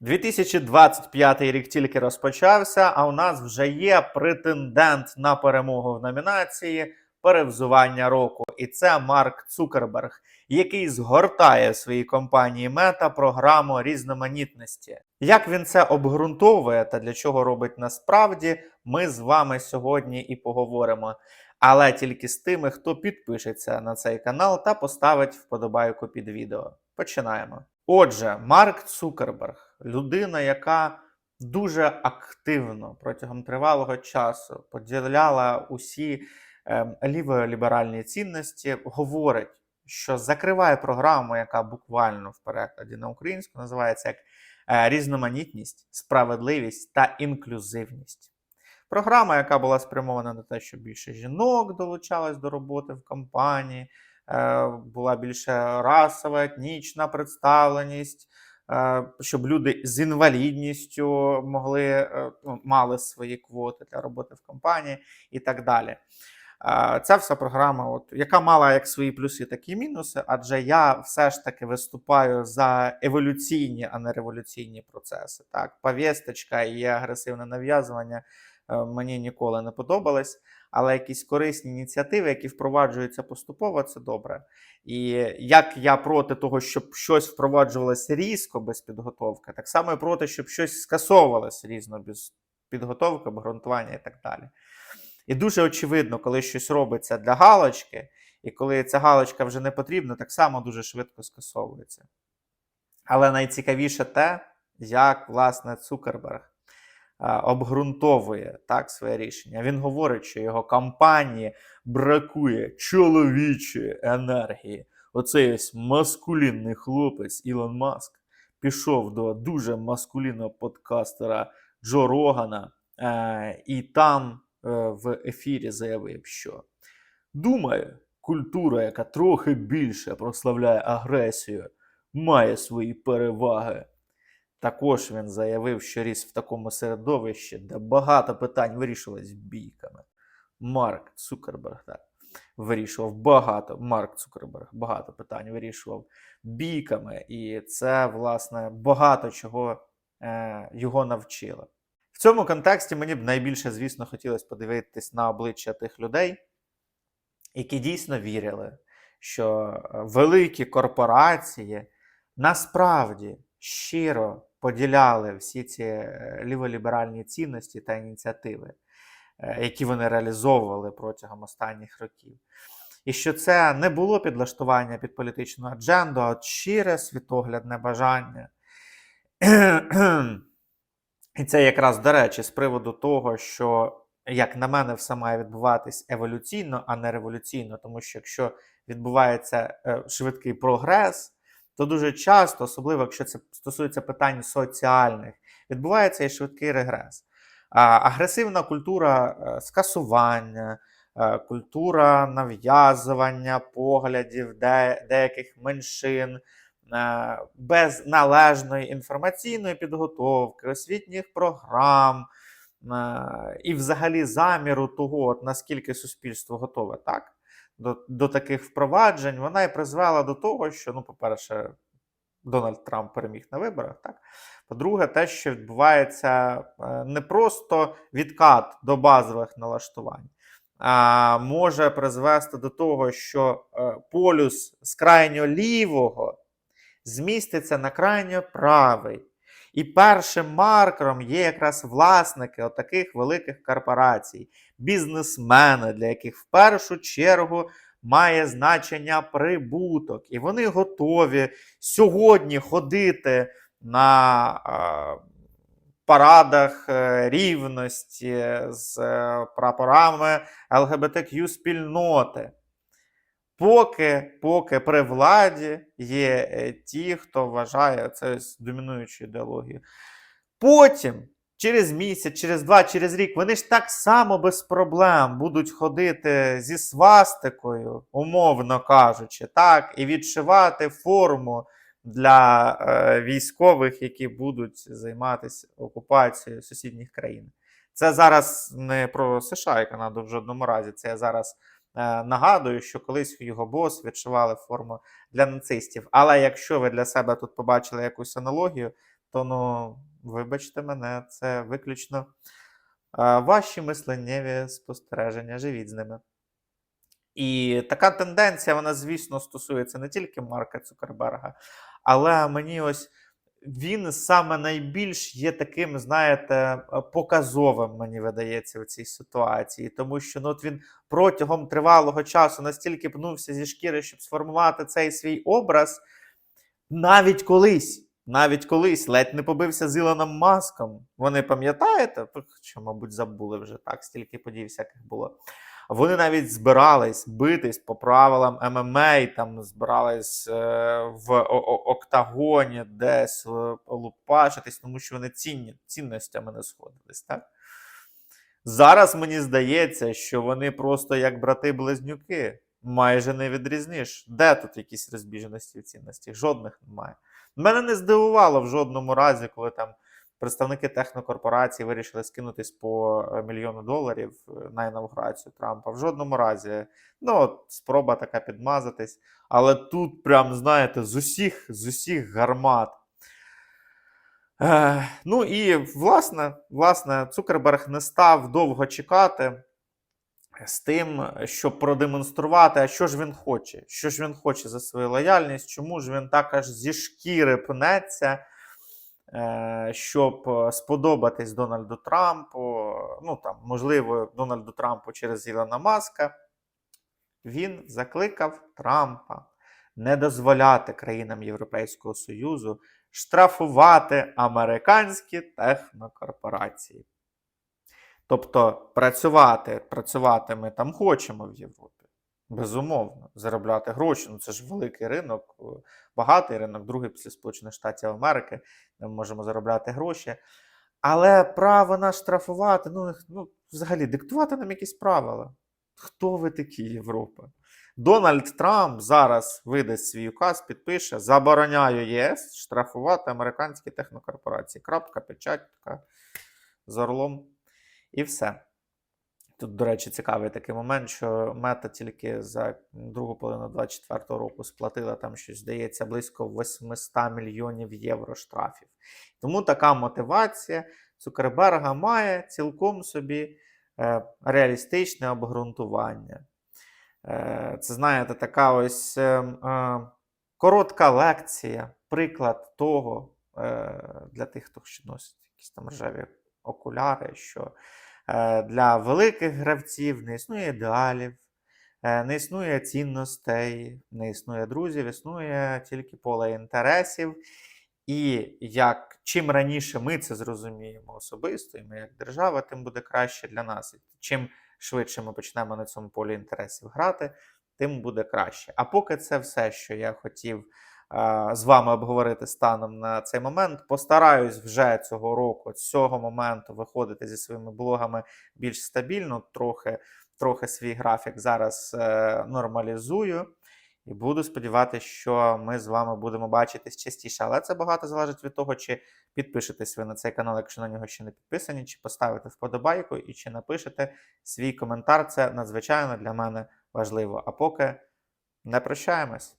2025 рік тільки розпочався, а у нас вже є претендент на перемогу в номінації перевзування року. І це Марк Цукерберг, який згортає в своїй компанії Мета програму різноманітності. Як він це обґрунтовує та для чого робить насправді, ми з вами сьогодні і поговоримо. Але тільки з тими, хто підпишеться на цей канал та поставить вподобайку під відео. Починаємо. Отже, Марк Цукерберг людина, яка дуже активно протягом тривалого часу поділяла усі е, ліволіберальні цінності, говорить, що закриває програму, яка буквально в перекладі на українську називається як е, різноманітність, справедливість та інклюзивність. Програма, яка була спрямована на те, щоб більше жінок долучалось до роботи в компанії, е, була більше расова, етнічна представленість, щоб люди з інвалідністю могли е, ну, мали свої квоти для роботи в компанії і так далі. Е, Ця вся програма, от, яка мала як свої плюси, так і мінуси, адже я все ж таки виступаю за еволюційні, а не революційні процеси. Так, повісточка і агресивне нав'язування е, мені ніколи не подобались, але якісь корисні ініціативи, які впроваджуються поступово, це добре. І як я проти того, щоб щось впроваджувалося різко без підготовки, так само і проти, щоб щось скасовувалося різно без підготовки, обґрунтування і так далі. І дуже очевидно, коли щось робиться для галочки, і коли ця галочка вже не потрібна, так само дуже швидко скасовується. Але найцікавіше те, як власне Цукерберг обґрунтовує так своє рішення. Він говорить, що його компанії бракує чоловічої енергії. Оцей ось маскулінний хлопець Ілон Маск пішов до дуже маскулінного подкастера Джо Рогана, е, і там е, в ефірі заявив, що думаю, культура, яка трохи більше прославляє агресію, має свої переваги. Також він заявив, що ріс в такому середовищі, де багато питань вирішувалось бійками. Марк Цукерберг так, вирішував багато. Марк Цукерберг багато питань вирішував бійками, і це, власне, багато чого е, його навчило. В цьому контексті мені б найбільше, звісно, хотілося подивитись на обличчя тих людей, які дійсно вірили, що е, великі корпорації насправді щиро поділяли всі ці е, ліволіберальні цінності та ініціативи, е, які вони реалізовували протягом останніх років. І що це не було підлаштування під політичну адженду, а щире світоглядне бажання. І це якраз, до речі, з приводу того, що, як на мене, все має відбуватись еволюційно, а не революційно. Тому що якщо відбувається е, швидкий прогрес, то дуже часто, особливо якщо це стосується питань соціальних, відбувається і швидкий регрес. Агресивна культура е, скасування, е, культура нав'язування поглядів де, деяких меншин. е, Без належної інформаційної підготовки, освітніх програм і взагалі заміру того, наскільки суспільство готове так, до, до таких впроваджень, вона і призвела до того, що, ну, по-перше, Дональд Трамп переміг на виборах. Так? По-друге, те, що відбувається е, не просто відкат до базових налаштувань, а може призвести до того, що е, полюс з крайньо лівого зміститься на крайньо правий. І першим маркером є якраз власники отаких великих корпорацій, бізнесмени, для яких в першу чергу має значення прибуток. І вони готові сьогодні ходити на е, парадах е, рівності з е, прапорами ЛГБТQ спільноти. Поки, поки при владі є е, ті, хто вважає це домінуючою ідеологією. Потім, через місяць, через два, через рік, вони ж так само без проблем будуть ходити зі свастикою, умовно кажучи, так, і відшивати форму для е, військових, які будуть займатися окупацією сусідніх країн. Це зараз не про США і Канаду в жодному разі. Це зараз нагадую, що колись його бос відшивали форму для нацистів. Але якщо ви для себе тут побачили якусь аналогію, то ну, вибачте мене, це виключно е, ваші мисленнєві спостереження. Живіть з ними. І така тенденція, вона, звісно, стосується не тільки Марка Цукерберга, але мені ось він саме найбільш є таким, знаєте, е, показовим, мені видається, в цій ситуації. Тому що ну, от він протягом тривалого часу настільки пнувся зі шкіри, щоб сформувати цей свій образ, навіть колись. Навіть колись ледь не побився з Ілоном Маском. Вони пам'ятаєте? Хоча, мабуть, забули вже так, стільки подій всяких було. Вони навіть збирались битись по правилам ММА, там збирались е, в октагоні, десь е, лупашитись, тому що вони цінні, цінностями не сходились. Так? Зараз мені здається, що вони просто як брати-близнюки, майже не відрізниш. Де тут якісь розбіжності в цінності? Жодних немає. Мене не здивувало в жодному разі, коли там представники технокорпорації вирішили скинутись по е, мільйону доларів е, на інавгурацію Трампа. В жодному разі. Ну, от, спроба така підмазатись. Але тут, прям, знаєте, з усіх, з усіх гармат. Е, ну і власне, власне, Цукерберг не став довго чекати з тим, щоб продемонструвати, а що ж він хоче, що ж він хоче за свою лояльність, чому ж він так аж зі шкіри пнеться, щоб е, сподобатись Дональду Трампу. Ну там, можливо, Дональду Трампу через Ілона Маска. Він закликав Трампа не дозволяти країнам Європейського Союзу штрафувати американські технокорпорації. Тобто працювати, працювати ми там хочемо в Європі. Безумовно, заробляти гроші. Ну це ж великий ринок, е, багатий ринок, другий після Сполучених Штатів Америки, ми можемо заробляти гроші. Але право нас штрафувати, ну, ну взагалі, диктувати нам якісь правила. Хто ви такі, Європа? Дональд Трамп зараз видасть свій указ, підпише: забороняю ЄС штрафувати американські технокорпорації. Крапка, печать, така з орлом. І все. Тут, до речі, цікавий такий момент, що мета тільки за другу половину 2024 року сплатила там щось, здається, близько 800 мільйонів євро штрафів. Тому така мотивація Цукерберга має цілком собі е, реалістичне обґрунтування. Е, це, знаєте, така ось е, е, коротка лекція, приклад того для тих, хто ще носить якісь там ржаві окуляри, що для великих гравців не існує ідеалів, е, не існує цінностей, не існує друзів, існує тільки поле інтересів. І як чим раніше ми це зрозуміємо особисто, і ми як держава, тим буде краще для нас. І чим швидше ми почнемо на цьому полі інтересів грати, тим буде краще. А поки це все, що я хотів е, з вами обговорити станом на цей момент, постараюсь вже цього року, з цього моменту, виходити зі своїми блогами більш стабільно, трохи, трохи свій графік зараз е, нормалізую. І буду сподіватися, що ми з вами будемо бачитись частіше. Але це багато залежить від того, чи підпишетесь ви на цей канал, якщо на нього ще не підписані, чи поставите вподобайку і чи напишете свій коментар. Це надзвичайно для мене важливо. А поки не прощаємось.